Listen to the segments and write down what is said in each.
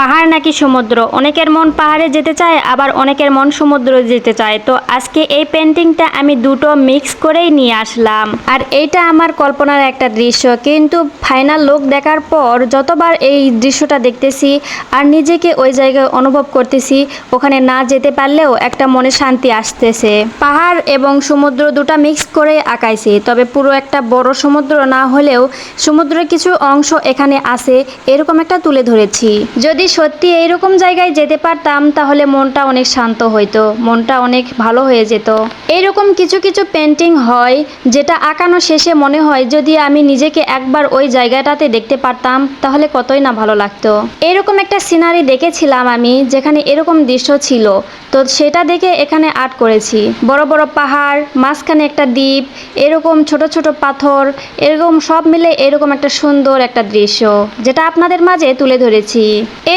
পাহাড় নাকি সমুদ্র? অনেকের মন পাহাড়ে যেতে চায়, আবার অনেকের মন সমুদ্র যেতে চায়। তো আজকে এই পেন্টিংটা আমি দুটো মিক্স করেই নিয়ে আসলাম। আর এইটা আমার কল্পনার একটা দৃশ্য। কিন্তু ফাইনাল লুক দেখার পর যতবার এই দৃশ্যটা দেখতেছি, আর নিজেকে ওই জায়গায় অনুভব করতেছি, ওখানে না যেতে পারলেও একটা মনে শান্তি আসতেছে। পাহাড় এবং সমুদ্র দুটো মিক্স করে আঁকাইছি, তবে পুরো একটা বড় সমুদ্র না হলেও সমুদ্রের কিছু অংশ এখানে আছে, এরকম একটা তুলে ধরেছি। যদি সত্যি এইরকম জায়গায় যেতে পারতাম, তাহলে মনটা অনেক শান্ত হইতো, মনটা অনেক ভালো হয়ে যেত। এইরকম কিছু কিছু পেন্টিং হয়, যেটা আঁকানো শেষে মনে হয় যদি আমি নিজেকে একবার ওই জায়গাটাতে দেখতে পারতাম, তাহলে কতই না ভালো লাগতো। এরকম একটা সিনারি দেখেছিলাম আমি, যেখানে এরকম দৃশ্য ছিল। তো সেটা দেখে এখানে আর্ট করেছি। বড় বড় পাহাড়, মাঝখানে একটা দ্বীপ, এরকম ছোট ছোট পাথর, এরকম সব মিলে এরকম একটা সুন্দর একটা দৃশ্য, যেটা আপনাদের মাঝে তুলে ধরেছি।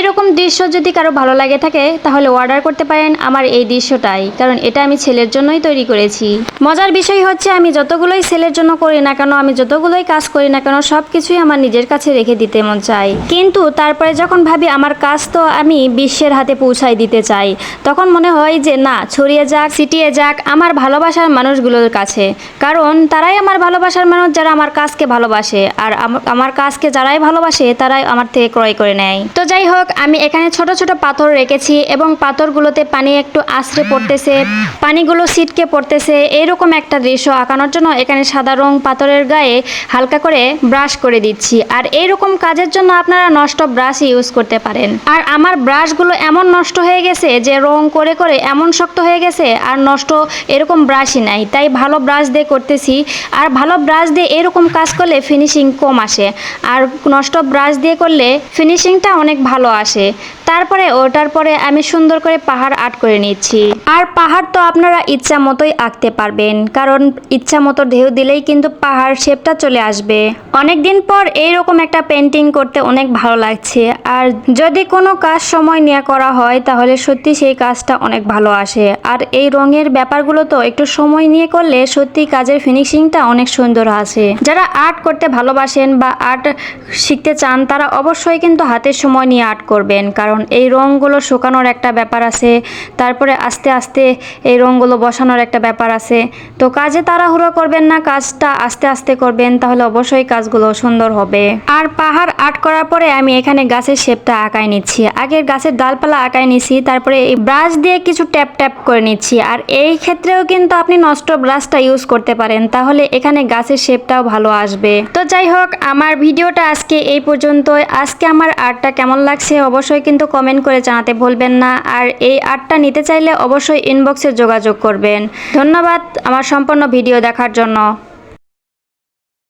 এরকম দৃশ্য যদি কারও ভালো লাগে থাকে, তাহলে অর্ডার করতে পারেন আমার এই দৃশ্যটাই, কারণ এটা আমি ছেলের জন্যই তৈরি করেছি। মজার বিষয় হচ্ছে আমি যতগুলোই ছেলের জন্য করি না কেন, আমি যতগুলোই কাজ করি না কেন সব কিছুই আমার নিজের কাছে রেখে দিতে মন চাই। কিন্তু তারপরে যখন ভাবি আমার কাজ তো আমি বিশ্বের হাতে পৌঁছাই দিতে চাই, তখন মনে হয় যে না, ছড়িয়ে যাক, ছিটিয়ে যাক আমার ভালোবাসার মানুষগুলোর কাছে। কারণ তারাই আমার ভালোবাসার মানুষ যারা আমার কাজকে ভালোবাসে, আর আম- আমার কাজকে যারাই ভালোবাসে, তারাই আমার থেকে ক্রয় করে নেয়। তো যাই হোক আমি এখানে ছোট ছোট পাথর রেখেছি এবং পাথরগুলোতে পানি একটু আশ্রে পড়তেছে, পানিগুলো ছিটকে পড়তেছে। এরকম একটা দৃশ্য আঁকানোর জন্য এখানে সাদা রং পাথরের গায়ে হালকা করে ব্রাশ করে দিচ্ছি। আর এইরকম কাজের জন্য আপনারা নষ্ট ব্রাশ ইউজ করতে পারেন। আর আমার ব্রাশগুলো এমন নষ্ট হয়ে গেছে যে রং করে করে এমন শক্ত হয়ে গেছে, আর নষ্ট এরকম ব্রাশই নাই। তাই ভালো ব্রাশ দিয়ে করতেছি। আর ভালো ব্রাশ দিয়ে এরকম কাজ করলে ফিনিশিং কম আসে। আর নষ্ট ব্রাশ দিয়ে করলে ফিনিশিংটা অনেক ভালো আসে। তারপরে ওটার পরে আমি সুন্দর করে পাহাড় আর্ট করে নিচ্ছি। আর পাহাড় তো আপনারা ইচ্ছা মতোই আঁকতে পারবেন, কারণ ইচ্ছা মতো ঢেউ দিলেই কিন্তু পাহাড় শেপটা চলে আসবে। অনেক দিন পর এইরকম একটা পেন্টিং করতে অনেক ভালো লাগছে। আর যদি কোনো কাজ সময় নিয়ে করা হয়, তাহলে সত্যি সেই কাজটা অনেক ভালো আসে। আর এই রঙের ব্যাপারগুলো তো একটু সময় নিয়ে করলে সত্যি কাজের ফিনিশিংটা অনেক সুন্দর আসে। যারা আর্ট করতে ভালোবাসেন বা আর্ট শিখতে চান, তারা অবশ্যই কিন্তু হাতের সময় নিয়ে আর্ট করবেন। কারণ এই রঙগুলো শুকানোর একটা ব্যাপার আছে, তারপরে আস্তে আস্তে এই রঙগুলো বসানোর একটা ব্যাপার আছে। তো কাজে তাড়াহুড়ো করবেন না, কাজটা আস্তে আস্তে করবেন, তাহলে অবশ্যই কাজগুলো সুন্দর হবে। আর পাহাড় আর্ট করার পরে আমি এখানে গাছের শেপটা আঁকাই নিচ্ছি। আগের গাছের ডালপালা আঁকাই নিচ্ছি তারপরে এই ব্রাশ দিয়ে কিছু ট্যাপ ট্যাপ করে নিচ্ছি। আর এই ক্ষেত্রেও কিন্তু আপনি নষ্ট ব্রাশটা ইউজ করতে পারেন, তাহলে এখানে গাছের শেপটাও ভালো আসবে। তো যাই হোক, আমার ভিডিওটা আজকে এই পর্যন্তই। আজকে আমার আর্টটা কেমন লাগছে অবশ্যই কিন্তু কমেন্ট করে জানাতে ভুলবেন না। আর এই আর্টটা নিতে চাইলে অবশ্যই ইনবক্সে যোগাযোগ করবেন। ধন্যবাদ আমার সম্পূর্ণ ভিডিও দেখার জন্য।